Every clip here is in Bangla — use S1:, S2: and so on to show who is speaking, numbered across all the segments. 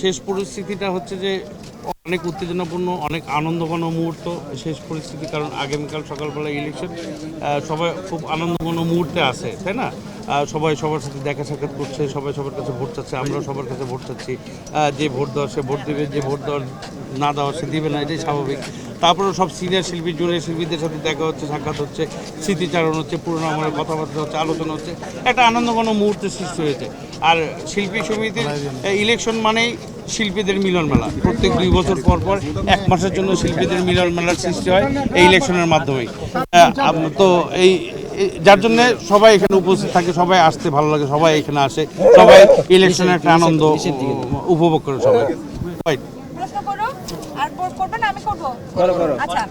S1: শেষ পরিস্থিতিটা হচ্ছে যে অনেক উত্তেজনাপূর্ণ, অনেক আনন্দঘন মুহূর্ত শেষ পরিস্থিতি, কারণ আগামীকাল সকালবেলা ইলেকশন সবাই খুব আনন্দঘন মুহূর্তে আসে তাই না? সবাই সবার সাথে দেখা সাক্ষাৎ করছে, সবাই সবার কাছে ভোট চাচ্ছে, আমরাও সবার কাছে ভোট চাচ্ছি। যে ভোট দেওয়া সে ভোট দেবে, যে ভোট দেওয়ার না দেওয়া সে দেবে না, এটাই স্বাভাবিক। তারপরেও সব সিনিয়র শিল্পী, জুনিয়র শিল্পীদের সাথে দেখা হচ্ছে, সাক্ষাৎ হচ্ছে, স্মৃতিচারণ হচ্ছে, পুরোনো আমলের কথাবার্তা হচ্ছে, আলোচনা হচ্ছে। একটা আনন্দঘন মুহূর্তের সৃষ্টি হয়েছে। আর শিল্পী সমিতির ইলেকশন মানেই শিল্পীদের মিলন মেলা। প্রত্যেক দুই বছর পর পর এক মাসের জন্য শিল্পীদের মিলন মেলার সৃষ্টি হয় এই ইলেকশনের আম- তো এই যার জন্য সবাই এখানে উপস্থিত থাকে, সবাই আসতে ভালো লাগে, সবাই এখানে আসে, সবাই ইলেকশনের একটা আনন্দ উপভোগ করে সবাই।
S2: আর করবেন আমি করব? আচ্ছা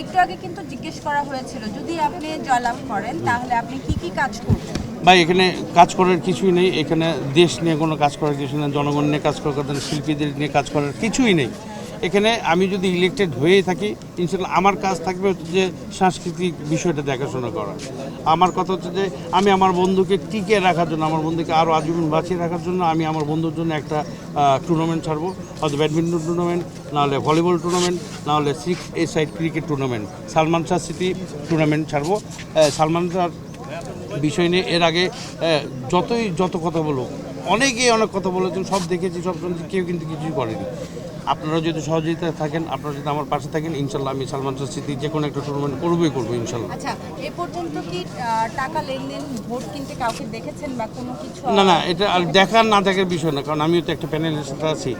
S2: একটু আগে কিন্তু জিজ্ঞেস করা হয়েছিল যদি আপনি জয়লাভ করেন তাহলে আপনি কি কি কাজ করবেন?
S1: ভাই এখানে কাজ করার কিছুই নেই এখানে দেশ নিয়ে কোনো কাজ করার কিছু নেই জনগণ নিয়ে কাজ করার শিল্পীদের নিয়ে কাজ করার কিছুই নেই। এখানে আমি যদি ইলেকটেড হয়েই থাকি, ইনশাল্লাহ আমার কাজ থাকবে হচ্ছে যে সাংস্কৃতিক বিষয়টা দেখাশোনা করা। আমার কথা হচ্ছে যে আমি আমার বন্ধুকে টিকে রাখার জন্য, আমার বন্ধুকে আরও আজীবন বাঁচিয়ে রাখার জন্য আমি আমার বন্ধুর জন্য একটা টুর্নামেন্ট ছাড়বো। হয়তো ব্যাডমিন্টন টুর্নামেন্ট নাহলে ভলিবল টুর্নামেন্ট নাহলে six a side cricket tournament Salman Shah city tournament ছাড়বো। সালমান শাহ বিষয় নিয়ে এর আগে যতই যত কথা বলুক, অনেকেই অনেক কথা বলেছেন, সব দেখেছি, সব শুনছি, কেউ কিন্তু কিছুই করেনি। আপনারা যদি সহযোগিতা থাকেন আপনারা যদি আমার পাশে থাকেন ইনশাল্লাহ আমি সালমান স্মৃতি যে কোনো একটা টুর্নামেন্ট করবোই করব ইনশাল্লাহ।
S2: আচ্ছা এ পর্যন্ত কি টাকা লেনদেন ভোট কিনতে কাউকে দেখেছেন বা কোনো কিছু
S1: না না এটা আর দেখার না দেখার বিষয় না কারণ আমিও তো একটা প্যানেলের সাথে আছি।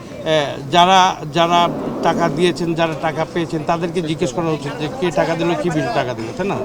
S1: যারা যারা টাকা দিয়েছেন যারা টাকা পেয়েছেন তাদেরকে জিজ্ঞেস করা উচিত যে কে টাকা দিল কী বিল টাকা দিল তাই না?